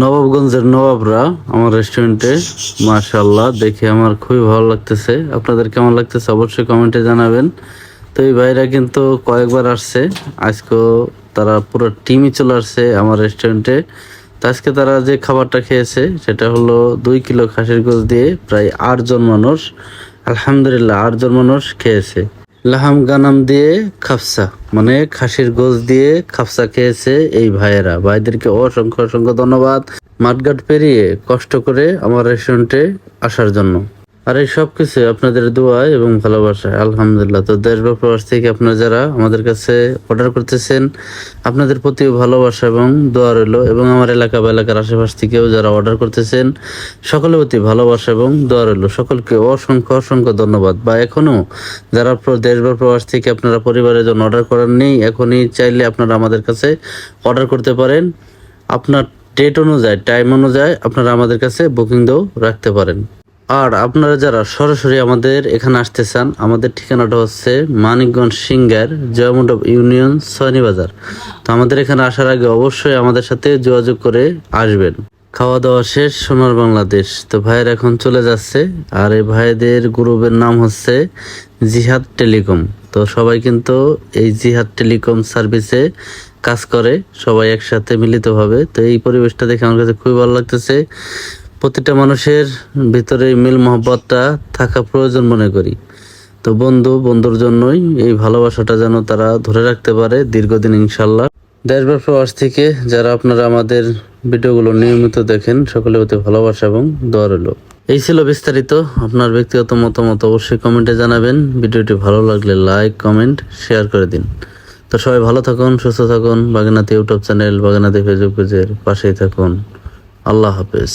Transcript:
নবাবগঞ্জের নবাবরা আমার রেস্টুরেন্টে মাশাল্লাহ দেখে আমার খুবই ভালো লাগতেছে। আপনাদের কেমন লাগতেছে অবশ্যই কমেন্টে জানাবেন। তো এই ভাইরা কিন্তু কয়েকবার আসছে। আজকেও তারা পুরো টিমই চলে আসছে আমার রেস্টুরেন্টে তো আজকে তারা যে খাবারটা খেয়েছে, সেটা হলো দুই কিলো খাসির গোস দিয়ে প্রায় আটজন মানুষ, আলহামদুলিল্লাহ, আটজন মানুষ খেয়েছে। লাহাম গানাম দিয়ে খাপসা মানে খাসির গোজ দিয়ে খাপসা খেয়েছে এই ভাইয়েরা। ভাইদেরকে অসংখ্য অসংখ্য ধন্যবাদ। মাঠঘাট পেরিয়ে কষ্ট করে আমার রেস্টুরেন্টে আসার জন্য। আর এই সব কিছু আপনাদের দোয়ায় এবং ভালোবাসায়। আলহামদুলিল্লাহ। তো দেশ বা প্রবাস থেকে আপনারা যারা আমাদের কাছে অর্ডার করতেছেন, আপনাদের প্রতিও ভালোবাসা এবং দোয়া রইল এবং আমার এলাকা বা এলাকার আশেপাশ থেকেও যারা অর্ডার করতেছেন, সকলের প্রতি ভালোবাসা এবং দোয়া রইল। সকলকে অসংখ্য অসংখ্য ধন্যবাদ। বা এখনও যারা দেশ বা প্রবাস থেকে আপনারা পরিবারের জন্য অর্ডার করার নেই, এখনই চাইলে আপনারা আমাদের কাছে অর্ডার করতে পারেন। আপনার ডেট অনুযায়ী টাইম অনুযায়ী আপনারা আমাদের কাছে বুকিং দিয়েও রাখতে পারেন। আর আপনারা যারা সরাসরি আমাদের এখানে আসতে চান, আমাদের ঠিকানাটা হচ্ছে মানিকগঞ্জ সিঙ্গার জয়মণ্ডপ ইউনিয়ন বাজার। তো আমাদের এখানে আসার আগে অবশ্যই আমাদের সাথে যোগাযোগ করে আসবেন। খাওয়া দাওয়া শেষ, সোনার বাংলাদেশ। তো ভাইয়ের এখন চলে যাচ্ছে, আর এই ভাইদের গ্রুপের নাম হচ্ছে জিহাদ টেলিকম। তো সবাই কিন্তু এই জিহাদ টেলিকম সার্ভিসে কাজ করে, সবাই একসাথে মিলিতভাবে। তো এই পরিবেশটা দেখে আমার কাছে খুবই ভালো লাগতেছে। প্রতিটা মানুষের ভিতরে মিল মহব্বতটা থাকা প্রয়োজন মনে করি। তো বন্ধু, বন্ধুর জন্যই এই ভালোবাসাটা যেন তারা ধরে রাখতে পারে দীর্ঘদিন ইনশাল্লাহ। দেশ বা প্রবাস থেকে যারা আপনারা আমাদের ভিডিওগুলো নিয়মিত দেখেন সকলে অতি ভালোবাসা এবং দোয়া রইল। এই ছিল বিস্তারিত। আপনার ব্যক্তিগত মতামত অবশ্যই কমেন্টে জানাবেন। ভিডিওটি ভালো লাগলে লাইক, কমেন্ট, শেয়ার করে দিন। তো সবাই ভালো থাকুন, সুস্থ থাকুন। Bagnati YouTube channel Bagnati Facebook পেজের পাশেই থাকুন। আল্লাহ হাফেজ।